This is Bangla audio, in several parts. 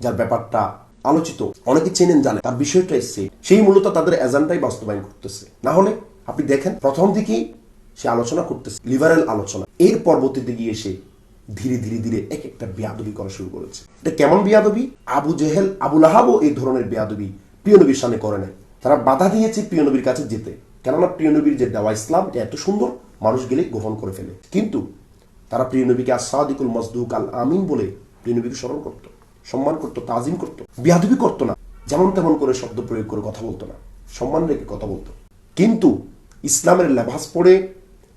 যার ব্যাপারটা আলোচিত। অনেকে চেনেন জানে তার বিষয়টা এসছে। সেই মূলত তাদের এজেন্ডাই বাস্তবায়ন করতেছে। না হলে, আপনি দেখেন, প্রথম দিকেই সে আলোচনা করতেছে, লিবারেল আলোচনা। এর পরবর্তীতে গিয়ে সে ধীরে ধীরে ধীরে এক একটা বেয়াদবি করা শুরু করেছে। এটা কেমন বেয়াদবি? আবু জেহেল আবুল আহাবও এই ধরনের বেয়াদবি প্রিয় নবীর সামনে করে নেয় তারা বাধা দিয়েছে প্রিয় নবীর কাছে যেতে। কেননা প্রিয় নবীর যে দেওয়া ইসলাম, এটা এত সুন্দর, মানুষ গেলে গ্রহণ করে ফেলে। কিন্তু তারা প্রিয় নবীকে আসাদিকুল মজদুক আল আমিন বলে প্রিয় নবীকে স্মরণ করত। সম্মান করতো, তাজিম করতো, বিয়াদবি করতো না, যেমন তেমন করে শব্দ প্রয়োগ করে কথা বলতো না, সম্মান রেখে কথা বলতো। কিন্তু ইসলামের লেভাস পড়ে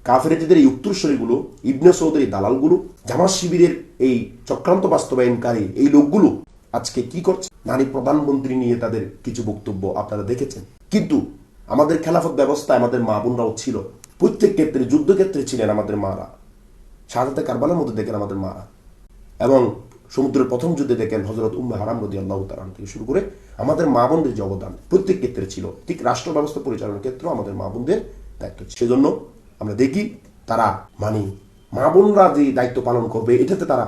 কাফেরেজিদের এই উত্তরস্বরীগুলো ইবনে সৌদের এই দালালগুলো জামাত শিবিরের এই চক্রান্ত বাস্তবায়নকারী এই লোকগুলো আজকে কি করছে? নারী প্রধানমন্ত্রী নিয়ে তাদের কিছু বক্তব্য আপনারা দেখেছেন। কিন্তু আমাদের খেলাফত ব্যবস্থায় আমাদের মা বোনরাও ছিল। প্রত্যেক ক্ষেত্রে, যুদ্ধক্ষেত্রে ছিলেন আমাদের মারা। শাহাদাতে কারবালার মধ্যে দেখেন আমাদের মারা। এবং সমুদ্রের প্রথম যুদ্ধে দেখেন হজরত উম্মে হারাম রদি আল্লাহ তালান থেকে শুরু করে আমাদের মা বোনদের যে অবদান প্রত্যেক ক্ষেত্রে ছিল। ঠিক রাষ্ট্র ব্যবস্থা পরিচালনার ক্ষেত্রেও আমাদের মা বোনদের দায়িত্ব সেজন্য আমরা দেখি তারা মানে মা বোনরা যে দায়িত্ব পালন করবে, এটাতে তারা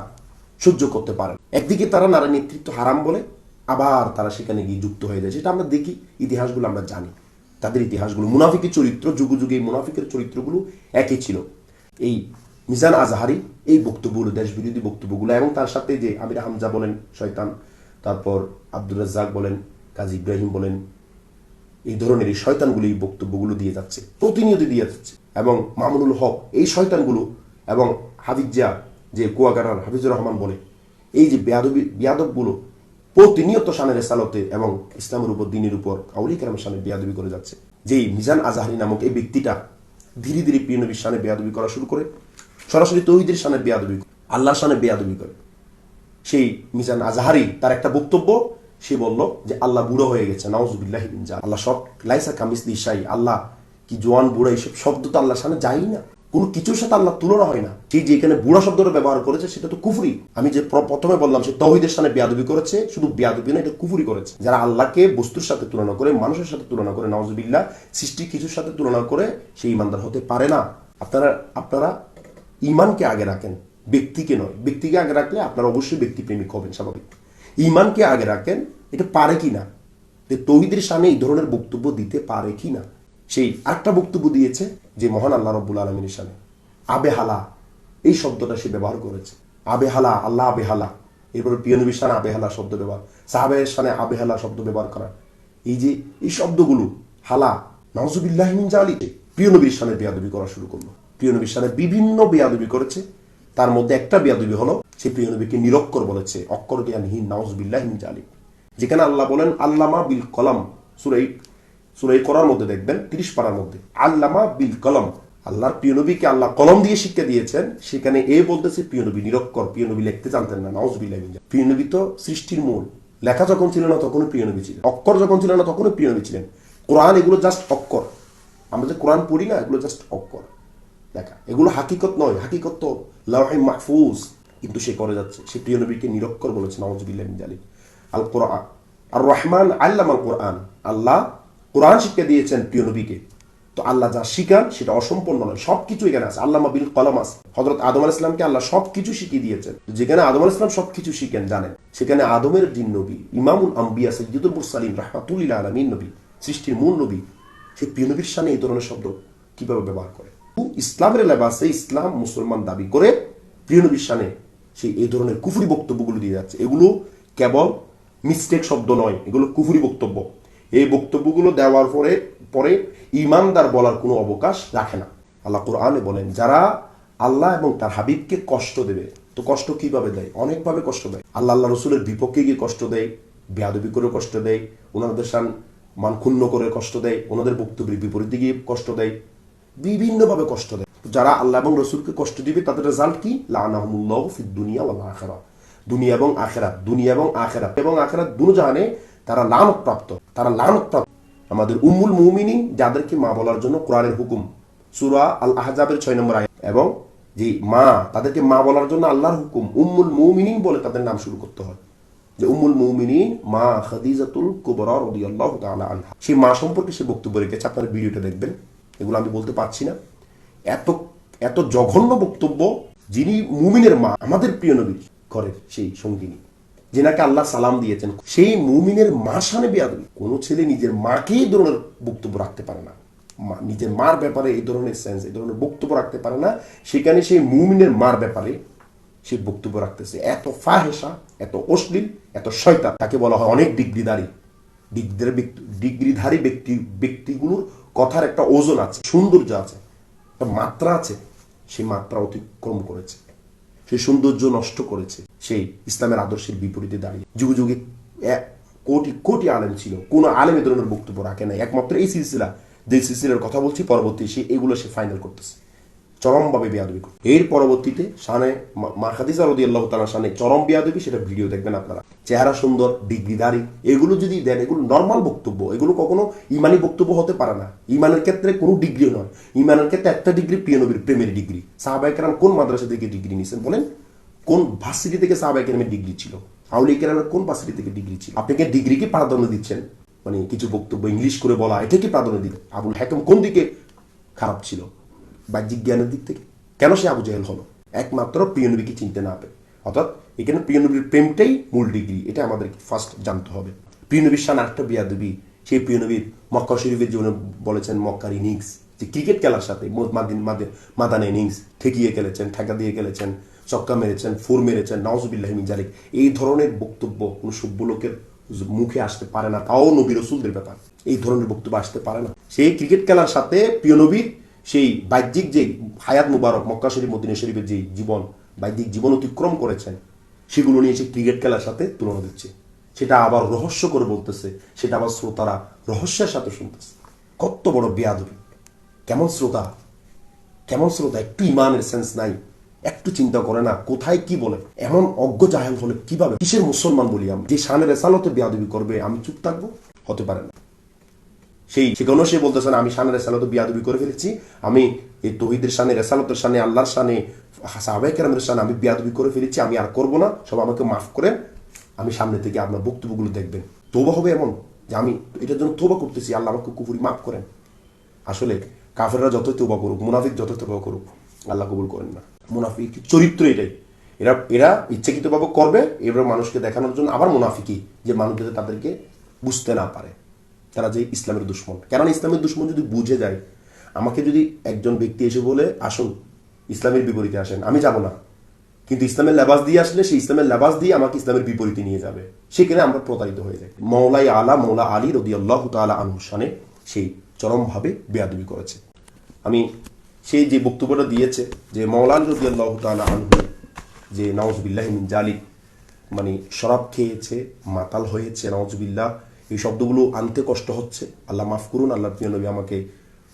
সহ্য করতে পারে একদিকে তারা নারী নেতৃত্ব হারাম বলে, আবার তারা সেখানে গিয়ে যুক্ত হয়ে যায়। সেটা আমরা দেখি, ইতিহাসগুলো আমরা জানি। তাদের ইতিহাসগুলো, মুনাফিকের চরিত্র যুগে যুগে এই মুনাফিকের চরিত্রগুলো একই ছিল। এই মিজান আজহারি এই বক্তব্যগুলো, দেশ বিরোধী বক্তব্যগুলো এবং তার সাথে যে আমির হামজা বলেন, শয়তান, তারপর আব্দুর রাজ্জাক বলেন, কাজী ইব্রাহিম বলেন, এই ধরনের এই শয়তানগুলো এই বক্তব্যগুলো দিয়ে যাচ্ছে প্রতিনিয়ত দিয়ে যাচ্ছে। এবং মামুনুল হক, এই শয়তানগুলো এবং হাফিজা যে কুয়াকাটার হাফিজুর রহমান বলে, এই যে বেয়াদবি, বেয়াদবগুলো প্রতিনিয়ত শানের সালতে এবং ইসলামের উপর, দিনের উপর আউলি কালামের সামনে বেয়াদবি করে যাচ্ছে। যেই মিজান আজাহারি নামক এই ব্যক্তিটা ধীরে ধীরে প্রিয় সামনে বেয়াদবি করা শুরু করে সরাসরি তৌহিদের সামনে বেয়াদবি আল্লাহর সামনে বেয়াদবি করে। সেই মিজান আজহারি, তার একটা বক্তব্য, সে বলল যে, আল্লাহ বুড়ো হয়ে গেছে, নাউজুবিল্লাহ আল্লাহ সব, লাইসা কামিস দিশাই আল্লাহ কি জোয়ান বুড়া, এইসব শব্দ তো আল্লাহর সামনে যাই না। কোনো কিছুর সাথে আল্লাহ তুলনা হয় না। সেই যে এখানে বুড়া শব্দটা ব্যবহার করেছে, সেটা তো কুফুরি। আমি যে প্রথমে বললাম, সে তহিদের সামনে বেয়াদবি করেছে, শুধু বেয়াদবি না, এটা কুফুরি করেছে। যারা আল্লাহকে বস্তুর সাথে তুলনা করে, মানুষের সাথে তুলনা করে নওয়াজবিল্লাহ সৃষ্টি কিছুর সাথে তুলনা করে সেই ইমানদার হতে পারে না। আপনারা আপনারা ইমানকে আগে রাখেন, ব্যক্তিকে নয়। ব্যক্তিকে আগে রাখলে আপনারা অবশ্যই ব্যক্তিপ্রেমিক হবেন স্বাভাবিক। ইমানকে আগে রাখেন, এটা পারে কি না? যে তৌহিদের সামনে এই ধরনের বক্তব্য দিতে পারে কি না? সেই আরেকটা বক্তব্য দিয়েছে যে মহান আল্লাহ রব্বুল আলমীর সামনে। আবেহালা এই শব্দটা সে ব্যবহার করেছে। আবেহালা আল্লাহ আবেহালা এরপরে পিয়নবীর সানে আবেহালা শব্দ ব্যবহার সাহাবের সানে আবেহালা শব্দ ব্যবহার করা। এই যে, এই শব্দগুলো, হালা নজুবিল্লাহিন জালি প্রিয় সানে বেয়াদবি করা শুরু করল। প্রিয় নবীর সানে বিভিন্ন বেয়াদবি করেছে। তার মধ্যে একটা বেয়াদবি হলো, সে প্রিয় নবীকে নিরক্ষর বলেছে, অক্ষর জ্ঞানহীন নজবিল্লাহিন জালি যেখানে আল্লাহ বলেন, আল্লামা বিল কলম সুরাই সুরাই করার মধ্যে দেখবেন, তিরিশ পাড়ার মধ্যে, আল্লামা বিল কলম, আল্লাহর প্রিয় নবীকে আল্লাহ কলম দিয়ে শিক্ষা দিয়েছেন, সেখানে এ বলতেছে, প্রিয় নবী নিরক্ষর, প্রিয় নবী লিখতে জানতেন না নজবিল্লাহ প্রিয় নবী তো সৃষ্টির মূল, লেখা যখন ছিল না তখনই প্রিয় নবী ছিলেন, অক্ষর যখন ছিল না তখনই প্রিয় নবী ছিলেন। কোরআন এগুলো জাস্ট অক্ষর। আমরা যে কোরআন পড়ি না, এগুলো জাস্ট অক্ষর। লেখা এগুলো হাকিকত নয়। হাকিকত তো লাউহে মাহফুজ। কিন্তু সে করে যাচ্ছে। সে প্রিয় নবীকে নিরক্ষর বলেছে নওয়াজবিল্লাহ জালিম আল কোরআন আর রহমান আল্লাম আল কোরআন আল্লাহ কোরআন শিক্ষা দিয়েছেন প্রিয় নবীকে। তো আল্লাহ যা শিখান, সেটা অসম্পূর্ণ নয়। সবকিছু এখানে আছে। আল্লাহ বিল কলম আছে হজরত আদম আল ইসলামকে আল্লাহ সবকিছু শিখিয়ে দিয়েছেন। যেখানে আদম আল ইসলাম সবকিছু শিখেন, জানেন। সেখানে আদমের দিন নবী, ইমামুল আম্বিয়া সৈয়দুল মুরসালিম রাহমাতুল্লাহ আলমিন নবী, সৃষ্টির মূল নবী। সেই প্রিয় নবীর সামনে এই ধরনের শব্দ কীভাবে ব্যবহার করে? ইসলামের লেবাসে ইসলাম মুসলমান দাবি করে প্রিয় নবীর সামনে সেই এই ধরনের কুফুরি বক্তব্যগুলো দিয়ে যাচ্ছে। এগুলো কেবল মিস্টেক শব্দ নয়, এগুলো কুফুরি বক্তব্য। এই বক্তব্যগুলো দেওয়ার পরে পরে ইমানদার বলার কোনো অবকাশ রাখে না। আল্লাহ কোরআনে বলেন, যারা আল্লাহ এবং তার হাবিবকে কষ্ট দেবে, তো কষ্ট কীভাবে দেয়? অনেকভাবে কষ্ট দেয়। আল্লাহ আল্লাহ রসুলের বিপক্ষে গিয়ে কষ্ট দেয়, বেয়াদবি করে কষ্ট দেয়, ওনাদের সান মান ক্ষুণ্ণ করে কষ্ট দেয়, ওনাদের বক্তব্যের বিপরীতে গিয়ে কষ্ট দেয়। বিভিন্নভাবে কষ্ট দেয়। যারা আল্লাহ এবং রসুলকে কষ্ট দিবে, তাদের রেজাল্ট কি? দুনিয়া ওয়াল আখেরা দুনিয়া এবং আখেরাত, দুনিয়া এবং আখেরাত এবং আখেরাত জাহানে তারা লানত প্রাপ্ত তারা লানত প্রাপ্ত আমাদের মুমিনী যাদেরকে মা বলার জন্য কোরআনের হুকুম, সুরা আল আহজাবের ছয় নম্বর আয়াত। এবং যে মা, তাদেরকে মা বলার জন্য আল্লাহর হুকুম, উম্মুল মুমিনিন বলে তাদের নাম শুরু করতে হয়। যে উম্মুল মুমিনিন মা খাদিজাতুল কুবরা রাদিয়াল্লাহু তাআলা আনহা। সেই মা সম্পর্কে সে বক্তব্য রেখেছে, আপনারা ভিডিওটা দেখবেন। এগুলো আমি বলতে পারছি না। এত এত জঘন্য বক্তব্য যিনি মুমিনের মা, আমাদের প্রিয় নবীর ঘরের সেই সঙ্গিনী, যেনাকে আল্লাহ সালাম দিয়েছেন, সেই মুমিনের মা সানে বেয়াদবি। কোনো ছেলে নিজের মাকে এই ধরনের বক্তব্য রাখতে পারে না। নিজের মার ব্যাপারে এই ধরনের সেন্স এই ধরনের বক্তব্য রাখতে পারে না। সেখানে সেই মুমিনের মার ব্যাপারে সে বক্তব্য রাখতেছে। এত ফাহেসা এত অশ্লীল, এত শয়তান, তাকে বলা হয় অনেক ডিগ্রিধারী। ডিগ্রিধারী ব্যক্তি ডিগ্রিধারী ব্যক্তি, ব্যক্তিগুলোর কথার একটা ওজন আছে, সৌন্দর্য আছে মাত্রা আছে, সেই মাত্রা অতিক্রম করেছে। সেই সৌন্দর্য নষ্ট করেছে, সেই ইসলামের আদর্শের বিপরীতে দাঁড়িয়ে। যুগ যুগে কোটি কোটি আলেম ছিল, কোনো আলেম ধরনের বক্তব্য রাখে নাই। একমাত্র এই সিলসিলা, যে সিলসিলার কথা বলছি, পরবর্তী সে, এগুলো সে ফাইনাল করতেছে। চরমভাবে বেয়াদবি করে। এর পরবর্তীতে সানে মা- মা খাদিজা রদি আল্লাহ তালা শানে চরম বেয়াদবি, সেটা ভিডিও দেখবেন আপনারা। চেহারা সুন্দর ডিগ্রিদারি এগুলো যদি দেন, এগুলো নর্মাল বক্তব্য, এগুলো কখনো ইমানি বক্তব্য হতে পারে না। ইমানের ক্ষেত্রে কোনো ডিগ্রি নয়। ইমানের ক্ষেত্রে একটা ডিগ্রি প্রিয় নবীর প্রেমের ডিগ্রি। সাহাবাইকেরাম কোন মাদ্রাসা থেকে ডিগ্রি নিয়েছেন বলেন? কোন ভার্সিটি থেকে সাহাবাইকেরামের ডিগ্রি ছিল? আউলি কেরামের কোন ভার্সিটি থেকে ডিগ্রি ছিল? আপনাকে ডিগ্রি কি প্রাধান্য দিচ্ছেন? মানে কিছু বক্তব্য ইংলিশ করে বলা, এটা কি প্রাধান্য দিতে আবুল হাকিম কোন দিকে খারাপ ছিল? বাহ্যিক জ্ঞানের দিক থেকে। কেন সে আবু জাহেল হলো? একমাত্র প্রিয় নবীকে চিনতে না পেরে। অর্থাৎ এখানে প্রিয় নবীর প্রেমটাই মূল ডিগ্রি, এটা আমাদের ফার্স্ট জানতে হবে। প্রিয় নবীর সান আরেকটা বিয়াদবি, সেই প্রিয় নবীর মক্কা শরীফের জীবনে বলেছেন মক্কার ইনিংস, যে ক্রিকেট খেলার সাথে মাদিন ইনিংস, ঠেকিয়ে খেলেছেন, ঠেকা দিয়ে খেলেছেন চক্কা মেরেছেন, ফোর মেরেছেন নওয়াজবিল্লাহিমিন জালিক। এই ধরনের বক্তব্য কোনো সভ্য লোকের মুখে আসতে পারে না, তাও নবী রসুলদের ব্যাপার। এই ধরনের বক্তব্য আসতে পারে না। সেই ক্রিকেট খেলার সাথে প্রিয় নবীর সেই বাহ্যিক যে হায়াত মুবারক মক্কা শরীফ, মদিনা শরীফের যে জীবন, বাহ্যিক জীবন অতিক্রম করেছেন, সেগুলো নিয়ে সে ক্রিকেট খেলার সাথে তুলনা দিচ্ছে। সেটা আবার রহস্য করে বলতেছে, সেটা আবার শ্রোতারা রহস্যের সাথে শুনতেছে। কত বড় বেয়াদবি। কেমন শ্রোতা? কেমন শ্রোতা? একটু ইমানের সেন্স নাই। একটু চিন্তা করে না, কোথায় কি বলে। এমন অজ্ঞ জাহেল হলে কীভাবে? কিসের মুসলমান বলি আমি? যে শানের এসালতে বেয়াদবি করবে, আমি চুপ থাকব? হতে পারে না। সেই সেখানেও সে বলতেছে না, আমি শানের রেসালত বিয়াদবি করে ফেলেছি, আমি এই তহিদের সানে রেসালতের সানে আল্লাহর সাহাবাই কেরামের শানে আমি বিয়াদবি করে ফেলেছি, আমি আর করব না, সব আমাকে মাফ করেন, আমি সামনে থেকে আপনার বক্তব্যগুলো দেখবেন। তোবা হবে এমন যে আমি এটার জন্য তোবা করতেছি, আল্লাহ আমাকে কুপুরি মাফ করেন। আসলে কাফেররা যতই তোবা করুক, মুনাফিক যত তোবা করুক, আল্লাহ কবুল করেন না। মুনাফিক চরিত্র এটাই। এরা এরা ইচ্ছাকৃতভাবে করবে, এবার মানুষকে দেখানোর জন্য আবার মুনাফিকি যে মানুষ যাতে তাদেরকে বুঝতে না পারে। তারা যে ইসলামের দুশ্মন। কেননা ইসলামের দুশ্মন যদি বুঝে যায়, আমাকে যদি একজন ব্যক্তি এসে বলে, আসুন, ইসলামের বিপরীতে আসেন, আমি যাব না। কিন্তু ইসলামের লেবাস দিয়ে আসলে সেই ইসলামের লেবাস দিয়ে আমাকে ইসলামের বিপরীতে নিয়ে যাবে। সেখানে আমরা প্রতারিত হয়ে যাই। মৌলাই আলা, মৌলা আলী রদি আল্লাহ তালা আনহুসানে সেই চরমভাবে বেয়াদবি করেছে। আমি সেই যে বক্তব্যটা দিয়েছে যে মৌলান রদি আল্লাহ তালা আনহু যে নওয়াজবিল্লাহ জালিক মানে শরাব খেয়েছে, মাতাল হয়েছে নওয়াজবিল্লাহ এই শব্দগুলো আনতে কষ্ট হচ্ছে। আল্লাহ মাফ করুন আল্লাহ প্রিয় নবী আমাকে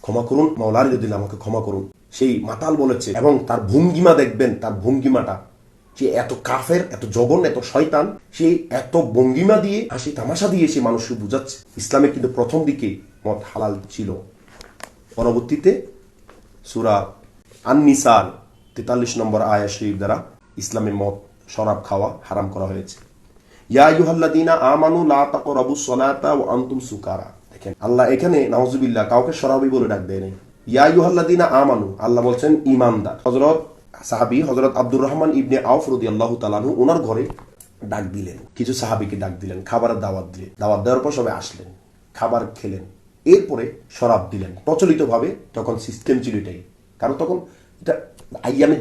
ক্ষমা করুন মৌলার রদিল্লা আমাকে ক্ষমা করুন। সেই মাতাল বলেছে এবং তার ভঙ্গিমা দেখবেন, তার ভঙ্গিমাটা। সে এত কাফের, এত জঘন্য, এত শয়তান, সে এত ভঙ্গিমা দিয়ে হাসি তামাশা দিয়ে সে মানুষকে বুঝাচ্ছে। ইসলামে কিন্তু প্রথম দিকে মত হালাল ছিল। পরবর্তীতে সুরা আননিসার তেতাল্লিশ নম্বর আয়া শরীফ দ্বারা ইসলামের মত শরাব খাওয়া হারাম করা হয়েছে। ইয়া ইউহাল্লাদিনা আমানু লা তাকরাবু সলাতা ওয়া আনতুম সুকারা। দেখেন, আল্লাহ এখানে, নাউজুবিল্লাহ, কাউকে শরাবি বলে ডাক দেয় নাই। ইয়া ইউহাল্লাদিনা আমানু, আল্লাহ বলছেন, ইমানদার। হযরত সাহাবী, হযরত আব্দুর রহমান ইবনে আউফ রাদিয়াল্লাহু তাআলা আনহু ওনার ঘরে ডাক দিলেন। কিছু সাহাবিকে ডাক দিলেন, খাবারের দাওয়াত দিলেন। দাওয়াত দেওয়ার পর সবাই আসলেন, খাবার খেলেন। এরপরে শরাব দিলেন। প্রচলিতভাবে তখন সিস্টেম ছিল এটাই। কারণ তখন আইয়ামে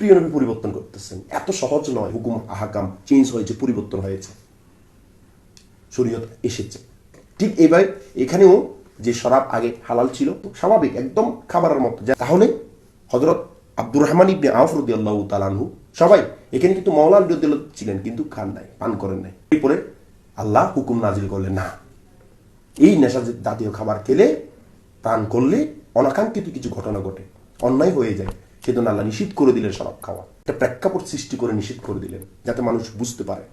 প্রিয় নবী পরিবর্তন করতেছেন। এত সহজ নয় হুকুম, আহাকাম চেঞ্জ হয়েছে, পরিবর্তন হয়েছে। শরীয়ত এসেছে। ঠিক এবার এখানেও যে শরাব আগে হালাল ছিল স্বাভাবিক, একদম খাবারের মতো। তাহলে হজরত আব্দুর রহমান ইবনে রাদিয়াল্লাহু তাআলাহু সবাই, এখানে কিন্তু রাদিয়াল্লাহু ছিলেন, কিন্তু খান নাই, পান করেন নাই। এরপরে আল্লাহ হুকুম নাজিল করলেন, না, এই নেশা জাতীয় খাবার খেলে পান করলে অনাকাঙ্ক্ষিত কিছু ঘটনা ঘটে। অন্যায় হয়ে যায় সেজন্য আল্লাহ নিষিদ্ধ করে দিলেন শরাব খাওয়া। একটা প্রেক্ষাপট সৃষ্টি করে নিষিদ্ধ করে দিলেন, যাতে মানুষ বুঝতে পারে।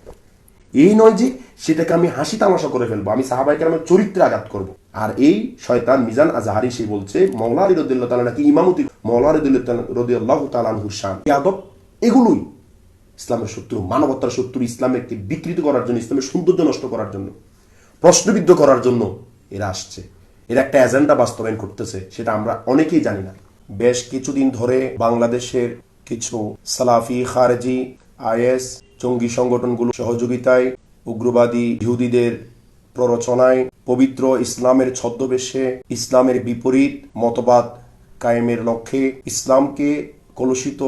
এই নয় যে সেটাকে আমি হাসি তামাশা করে ফেলব, আমি সাহাবাইকে আমার চরিত্রে আঘাত করব। আর এই শয়তান মিজান আজাহারি সে বলছে, মৌলা রদুল্লাহ তালা নাকি ইমামতি, মৌলা রদিয়াল্লাহ তালানহুর শান। ইয়াদব এগুলোই ইসলামের শত্রু, মানবতার শত্রু, ইসলামকে বিকৃত করার জন্য, ইসলামের সৌন্দর্য নষ্ট করার জন্য, প্রশ্নবিদ্ধ করার জন্য এরা আসছে। এরা একটা এজেন্ডা বাস্তবায়ন করতেছে, সেটা আমরা অনেকেই জানি না। বেশ কিছুদিন ধরে বাংলাদেশের কিছু সালাফি, খারেজি, আইএস, জঙ্গি সংগঠনগুলো সহযোগিতায় উগ্রবাদী ইহুদিদের প্ররোচনায় পবিত্র ইসলামের ছদ্মবেশে ইসলামের বিপরীত মতবাদ কায়েমের লক্ষ্যে ইসলামকে কলুষিত,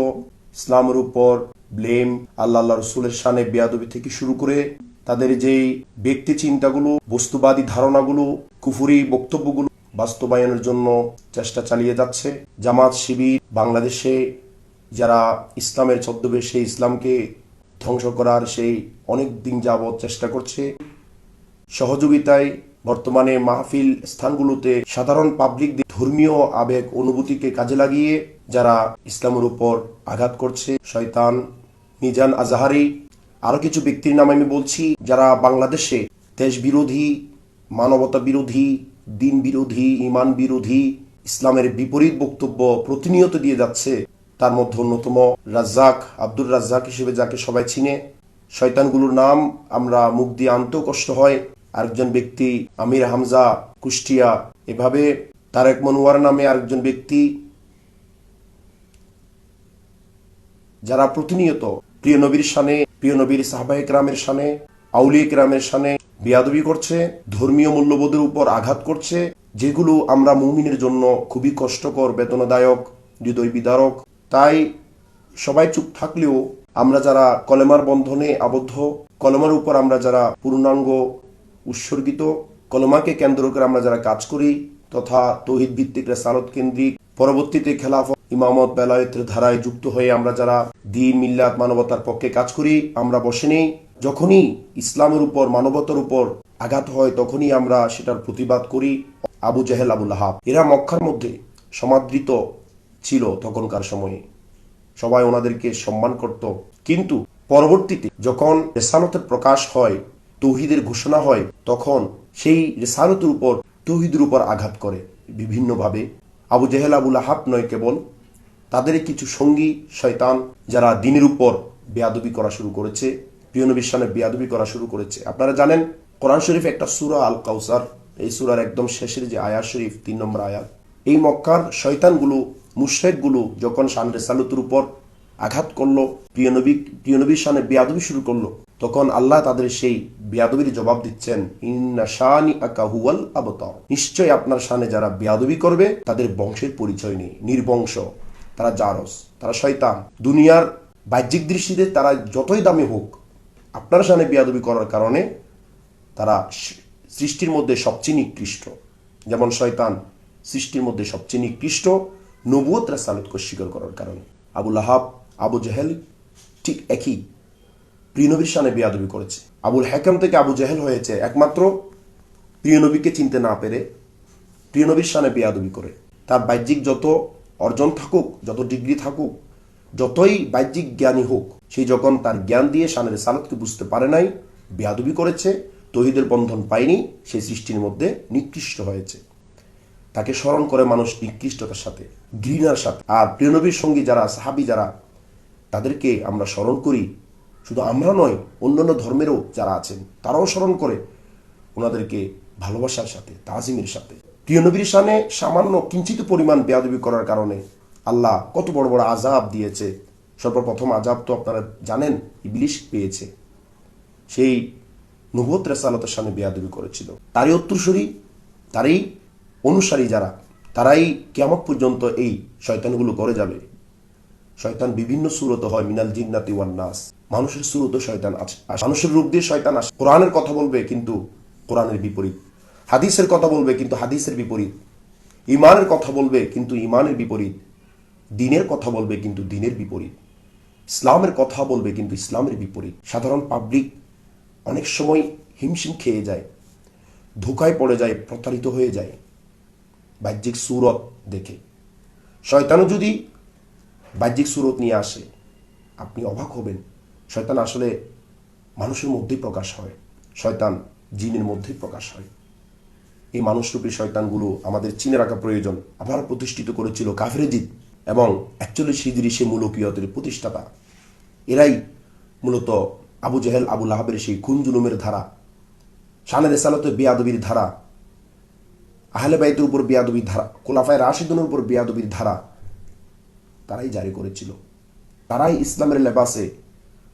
ইসলামের উপর ব্লেম, আল্লাহ রসুলের সানে বেয়াদবি থেকে শুরু করে তাদের যেই ব্যক্তি চিন্তাগুলো বস্তুবাদী ধারণাগুলো, কুফুরি বক্তব্যগুলো বাস্তবায়নের জন্য চেষ্টা চালিয়ে যাচ্ছে। জামাত শিবির, বাংলাদেশে যারা ইসলামের ছদ্মবেশে ইসলামকে ধ্বংস করার সেই অনেক দিন যাবৎ চেষ্টা করছে। সহযোগিতায় বর্তমানে মাহফিল স্থানগুলোতে সাধারণ পাবলিক ধর্মীয় আবেগ, অনুভূতিকে কাজে লাগিয়ে যারা ইসলামের উপর আঘাত করছে, শয়তান, মিজান আজাহারি আরও কিছু ব্যক্তির নাম আমি বলছি, যারা বাংলাদেশে দেশ বিরোধী মানবতা বিরোধী দিন বিরোধী ইমান বিরোধী ইসলামের বিপরীত বক্তব্য প্রতিনিয়ত দিয়ে যাচ্ছে, তার মধ্যে অন্যতম রাজ্জাক, আব্দুর রাজ্জাক হিসেবে যাকে সবাই চিনে। শয়তানগুলোর নাম আমরা মুখ দিয়ে আনতেও কষ্ট হয়। আরেকজন ব্যক্তি, আমির হামজা, কুষ্টিয়া, এভাবে তারেক মনোয়ার নামে আরেকজন ব্যক্তি যারা প্রতিনিয়ত প্রিয় নবীর সানে প্রিয় নবীর সাহবাহিক রামের সানে আউলিক রামের সানে বিয়াদবি করছে, ধর্মীয় মূল্যবোধের উপর আঘাত করছে, যেগুলো আমরা মুমিনের জন্য খুবই কষ্টকর, বেদনাদায়ক, হৃদয় বিদারক। তাই সবাই চুপ থাকলেও আমরা যারা কলেমার বন্ধনে আবদ্ধ, কলমার উপর আমরা যারা পূর্ণাঙ্গ, উৎসর্গিত, কলমাকে কেন্দ্র করে আমরা যারা কাজ করি, তথা তৌহিদ ভিত্তিক রেসালত কেন্দ্রিক পরবর্তীতে খেলাফ ইমামত বেলায়েতের ধারায় যুক্ত হয়ে আমরা যারা দিন, মিল্লাত, মানবতার পক্ষে কাজ করি, আমরা বসে নেই। যখনই ইসলামের উপর, মানবতার উপর আঘাত হয়, তখনই আমরা সেটার প্রতিবাদ করি। আবু জাহেল, আবুল আহাব এরা মক্কার মধ্যে সমাদৃত ছিল তখনকার সময়ে। সবাই ওনাদেরকে সম্মান করত। কিন্তু পরবর্তীতে যখন রেসালতের প্রকাশ হয়, তৌহিদের ঘোষণা হয়, তখন সেই রেসালতের উপর, তৌহিদের উপর আঘাত করে বিভিন্নভাবে। আবু জেহেল আবুল আহাব নয় কেবল তাদের কিছু সঙ্গী শয়তান যারা দিনের উপর বেয়াদবি করা শুরু করেছে, প্রিয় নবীর সামনে বেয়াদবি করা শুরু করেছে। আপনারা জানেন, কোরআন শরীফ একটা সুরা আল কাউসার এই সুরার একদম শেষের যে আয়াত শরীফ, তিন নম্বর আয়াত, এই মক্কার শয়তানগুলো, মুশরেকগুলো যখন শান রেসালতের উপর আঘাত করল, প্রিয় নবী, প্রিয় নবীর সামনে বেয়াদবি শুরু করল তখন আল্লাহ তাদের সেই বেয়াদবির জবাব দিচ্ছেন আকাহুয়াল আবতার। নিশ্চয় আপনার সামনে যারা বেয়াদবি করবে, তাদের বংশের পরিচয় নেই, নির্বংশ। তারা জারস, তারা শয়তান। দুনিয়ার বাহ্যিক দৃষ্টিতে তারা যতই দামি হোক, আপনার সামনে বেয়াদবি করার কারণে তারা সৃষ্টির মধ্যে সবচেয়ে নিকৃষ্ট। যেমন শয়তান সৃষ্টির মধ্যে সবচেয়ে নিকৃষ্ট নবুয়ত রাসালতকে স্বীকার করার কারণে। আবুল আহাব আবু জাহেল ঠিক একই। প্রিয়নবীর সামনে বেয়াদবি করেছে। আবুল হাকাম থেকে আবু জাহেল হয়েছে একমাত্র প্রিয়নবীকে চিনতে না পেরে প্রিয়নবীর সামনে বেয়াদবি করে। তার বাহ্যিক যত অর্জন থাকুক, যত ডিগ্রি থাকুক, যতই বাহ্যিক জ্ঞানী হোক সেই যখন তার জ্ঞান দিয়ে সানের সালাতকে বুঝতে পারে নাই, বেয়াদবি করেছে, তহিদের বন্ধন পায়নি সেই সৃষ্টির মধ্যে নিকৃষ্ট হয়েছে। তাকে স্মরণ করে মানুষ নিকৃষ্টতার সাথে, ঘৃণার সাথে। আর প্রিয়নবীর সঙ্গী যারা, সাহাবি যারা, তাদেরকে আমরা স্মরণ করি শুধু আমরা নয়, অন্যান্য ধর্মেরও যারা আছেন, তারাও স্মরণ করে ওনাদেরকে ভালোবাসার সাথে, তাজিমের সাথে। প্রিয় নবীর সামনে সামান্য কিঞ্চিত পরিমাণ বেয়াদবি করার কারণে আল্লাহ কত বড় বড় আজাব দিয়েছে। সর্বপ্রথম আজাব তো আপনারা জানেন, ইবলিশ পেয়েছে। সেই নবত রেসালতের সামনে বেয়াদবি করেছিল। তারই উত্তরসূরি, তারই অনুসারী যারা, তারাই কেমন পর্যন্ত এই শয়তানগুলো করে যাবে। শয়তান বিভিন্ন সুরত হয়, মিনাল জিন্নাতি ওয়ান নাস। মানুষের সুরত শয়তান আছে মানুষের রূপ দিয়ে শয়তান আসে। কোরআনের কথা বলবে, কিন্তু কোরআনের বিপরীত। হাদিসের কথা বলবে, কিন্তু হাদিসের বিপরীত। ইমানের কথা বলবে, কিন্তু ইমানের বিপরীত। দিনের কথা বলবে, কিন্তু দিনের বিপরীত। ইসলামের কথা বলবে, কিন্তু ইসলামের বিপরীত। সাধারণ পাবলিক অনেক সময় হিমশিম খেয়ে যায়, ধোকায় পড়ে যায়, প্রতারিত হয়ে যায়, বাহ্যিক সুরত দেখে। শয়তানও যদি বাহ্যিক সুরত নিয়ে আসে, আপনি অবাক হবেন। শয়তান আসলে মানুষের মধ্যেই প্রকাশ হয়, শয়তান জিনের মধ্যেই প্রকাশ হয়। এই মানুষরূপী শয়তানগুলো আমাদের চিনে রাখা প্রয়োজন, আবার প্রতিষ্ঠিত করেছিল কাফরেজিদ এবং একচল্লিশ হিজড়ি সে মূলকীয়তের প্রতিষ্ঠাতা। এরাই মূলত আবু জেহেল, আবু লাহাবের সেই খুন জুলুমের ধারা শানের এসালতে বেয়াদবির ধারা, আহলে বাইতের উপর বেয়াদবির ধারা কোলাফায় রাশিদুনের উপর বেয়াদবির ধারা তারাই জারি করেছিল। তারাই ইসলামের লেবাসে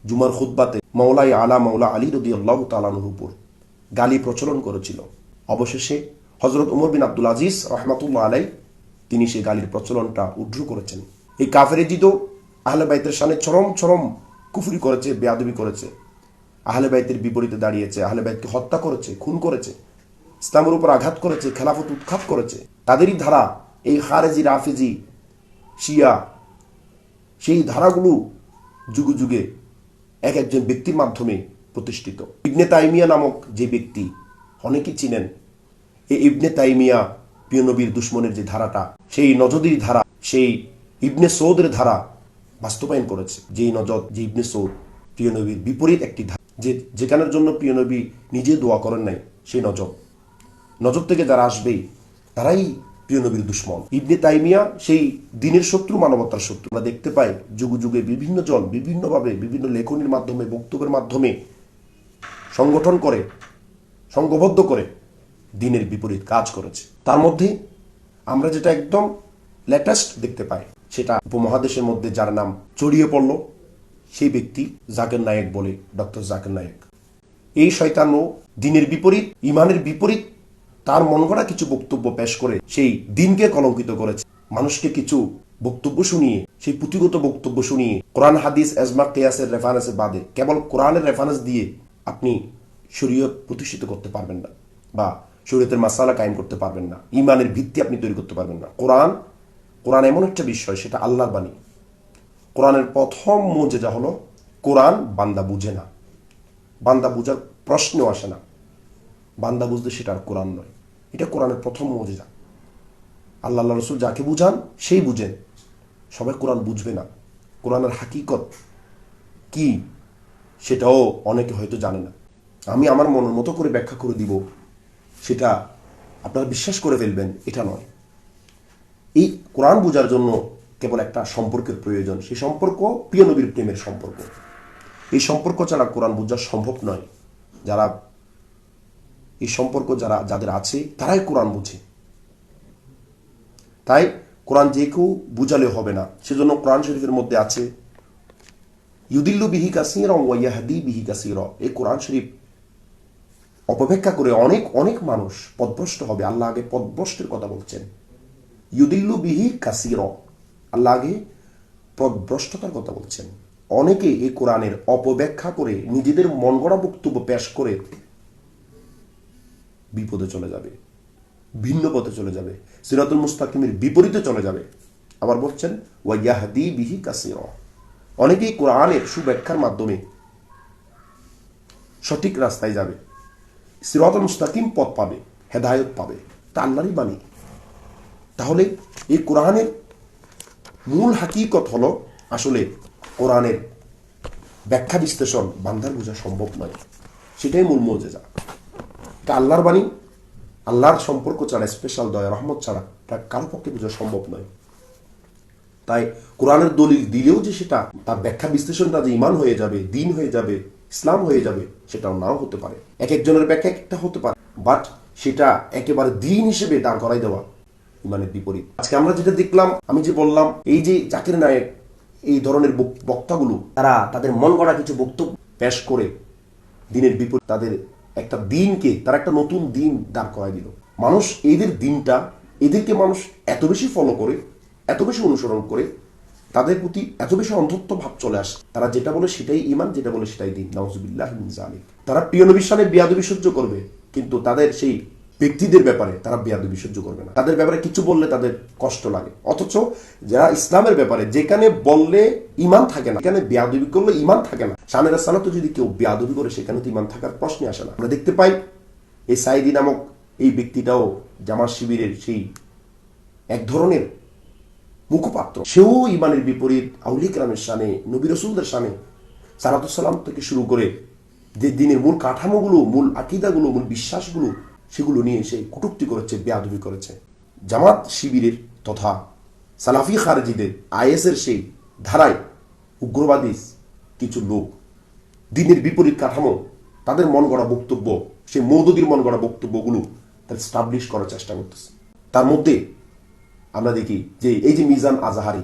জুমার খুদ্বাতে মৌলাই আলা মৌলা আলী রদি আল্লাহ তালানুর উপর গালি প্রচলন করেছিল। অবশেষে হজরত উমর বিন আব্দুল আজিজ রহমাতুল্লাহ আলাই তিনি সেই গালির প্রচলনটা উড্র করেছেন। এই কাফের জিদো আহলে বাইতের সামনে চরম চরম কুফরি করেছে, বেয়াদবি করেছে। আহলে বাইতের বিপরীতে দাঁড়িয়েছে, আহলে বাইতকে হত্যা করেছে, খুন করেছে, ইসলামের উপর আঘাত করেছে, খেলাফত উৎখাত করেছে। তাদেরই ধারা এই খারেজি, রাফিজি, শিয়া, সেই ধারাগুলো যুগে যুগে এক একজন ব্যক্তির মাধ্যমে প্রতিষ্ঠিত। ইবনে তাইমিয়া নামক যে ব্যক্তি, অনেকেই চিনেন। এই ইবনে তাইমিয়া প্রিয় নবীর দুশ্মনের যে ধারাটা, সেই নজদির ধারা, সেই ইবনে সৌদের ধারা বাস্তবায়ন করেছে। যেই নজদ, যে ইবনে সৌদ, প্রিয় নবীর বিপরীত একটি ধারা। যে যেখানের জন্য প্রিয় নবী নিজে দোয়া করেন নাই, সেই নজর নজর থেকে যারা আসবেই, তারাই প্রিয় নবীর দুশ্মন। ইবনে তাইমিয়া সেই দিনের শত্রু, মানবতার শত্রু। আমরা দেখতে পাই যুগে যুগে বিভিন্ন জন বিভিন্নভাবে বিভিন্ন লেখনির মাধ্যমে, বক্তব্যের মাধ্যমে সংগঠন করে, সংঘবদ্ধ করে দিনের বিপরীত কাজ করেছে। তার মধ্যে আমরা যেটা একদম লেটেস্ট দেখতে পাই, সেটা উপমহাদেশের মধ্যে যার নাম ছড়িয়ে পড়ল, সেই ব্যক্তি জাকের নায়ক বলে, ডক্টর জাকের নায়ক। এই শয়তানও দিনের বিপরীত ইমানের বিপরীত তার মন কিছু বক্তব্য পেশ করে সেই দিনকে কলঙ্কিত করেছে। মানুষকে কিছু বক্তব্য শুনিয়ে, সেই পুঁথিগত বক্তব্য শুনিয়ে কোরআন, হাদিস এজমা কেয়াসের রেফারেন্সের বাদে কেবল কোরআনের রেফারেন্স দিয়ে আপনি শরীয়ত প্রতিষ্ঠিত করতে পারবেন না বা শরীয়তের মাসালা কায়েম করতে পারবেন না ইমানের ভিত্তি আপনি তৈরি করতে পারবেন না। কোরআন কোরআন এমন একটা বিষয়, সেটা আল্লাহর বাণী। কোরআনের প্রথম মজেজা হলো কোরআন বান্দা বুঝে না। বান্দা বুঝার প্রশ্ন আসে না। বান্দা বুঝতে সেটা আর কোরআন নয়। এটা কোরআনের প্রথম মজেজা। আল্লাহ আল্লাহ রসুল যাকে বুঝান, সেই বুঝেন সবাই কোরআন বুঝবে না। কোরআনের হাকিকত কি, সেটাও অনেকে হয়তো জানে না। আমি আমার মনের মতো করে ব্যাখ্যা করে দিব। সেটা আপনারা বিশ্বাস করে ফেলবেন, এটা নয়। এই কোরআন বোঝার জন্য কেবল একটা সম্পর্কের প্রয়োজন। সেই সম্পর্ক প্রিয় নবীর প্রেমের সম্পর্ক। এই সম্পর্ক ছাড়া কোরআন বোঝা সম্ভব নয়। যারা এই সম্পর্ক যারা, যাদের আছে, তারাই কোরআন বুঝে। তাই কোরআন যে কেউ বুঝালে হবে না। সেজন্য কোরআন শরীফের মধ্যে আছে, ইউদিল্লু বিহি কাসির ওয়াইয়াহাদি বিহি কাসির। এই কোরআন শরীফ অপব্যাখ্যা করে অনেক অনেক মানুষ পদভ্রষ্ট হবে। আল্লাহ আগে পদভ্রষ্টের কথা বলছেন। ইউদিল্লু বিহি কাসির। আল্লাহ আগে পদভ্রষ্টতার কথা বলছেন। অনেকে এই কোরআনের অপব্যাখ্যা করে নিজেদের মন গড়া বক্তব্য পেশ করে বিপদে চলে যাবে, ভিন্ন পথে চলে যাবে, সিরাতুল মুস্তাকিমের বিপরীতে চলে যাবে। আবার বলছেন ওয়াইয়াহাদি বিহি কাসির। অনেকেই কোরআনের সুব্যাখ্যার মাধ্যমে সঠিক রাস্তায় যাবে, সিরাতুল মুস্তাকিম পথ পাবে, হেদায়ত পাবে, তা আল্লাহরই বাণী। তাহলে এই কোরআনের মূল হাকিকত হলো আসলে কোরআনের ব্যাখ্যা বিশ্লেষণ বান্ধার বোঝা সম্ভব নয়। সেটাই মূল মজেজা এটা আল্লাহর বাণী, আল্লাহর সম্পর্ক ছাড়া স্পেশাল দয়া, রহমত ছাড়া এটা কারও পক্ষে বোঝা সম্ভব নয়। তাই কোরআনের দলিল দিলেও যে সেটা, তার ব্যাখ্যা বিশ্লেষণটা যে ইমান হয়ে যাবে, দিন হয়ে যাবে, ইসলাম হয়ে যাবে, সেটাও নাও হতে পারে। এক একজনের ব্যাখ্যা একটা হতে পারে বাট সেটা একেবারে দিন হিসেবে দাঁড় করাই দেওয়া ইমানের বিপরীত। আজকে আমরা যেটা দেখলাম, আমি যে বললাম, এই যে জাকির নায়ক, এই ধরনের বক্তাগুলো, তারা তাদের মন গড়া কিছু বক্তব্য পেশ করে দিনের বিপরীত, তাদের একটা দিনকে, তারা একটা নতুন দিন দাঁড় করাই দিল। মানুষ এদের দিনটা, এদেরকে মানুষ এত বেশি ফলো করে, এত বেশি অনুসরণ করে, তাদের প্রতি এত বেশি অন্ধত্ব ভাব চলে আসে। তারা যেটা বলে সেটাই ইমান যেটা বলে সেটাই দিন। নাউজুবিল্লাহ তারা প্রিয় নবীর সামনে বিয়াদবি সহ্য করবে, কিন্তু তাদের সেই ব্যক্তিদের ব্যাপারে তারা বেয়াদবি সহ্য করবে না। তাদের ব্যাপারে কিছু বললে তাদের কষ্ট লাগে। অথচ যারা ইসলামের ব্যাপারে, যেখানে বললে ইমান থাকে না সেখানে বেয়াদবি করলে ইমান থাকে না স্বামীর সালাতো যদি কেউ বেয়াদবি করে, সেখানে তো ইমান থাকার প্রশ্নই আসে না। আমরা দেখতে পাই এই সাইদি নামক এই ব্যক্তিটাও জামাত শিবিরের সেই এক ধরনের মুখপাত্র। সেও ইমানের বিপরীত আউলিক রামের সানে নবী রসুলদের সানে সালাতুসাল্লাম থেকে শুরু করে যে দিনের মূল কাঠামোগুলো, মূল আকিদাগুলো, মূল বিশ্বাসগুলো সেগুলো নিয়ে সে কটুক্তি করেছে, বেয়াদবি করেছে। জামাত শিবিরের তথা সালাফি খারেজিদের, আইএসের সেই ধারায় উগ্রবাদী কিছু লোক দিনের বিপরীত কাঠামো, তাদের মন গড়া বক্তব্য, সেই মৌদুদির মন গড়া বক্তব্যগুলো তার স্টাবলিশ করার চেষ্টা করতেছে। তার মধ্যে আমরা দেখি যে এই যে মিজান আজাহারি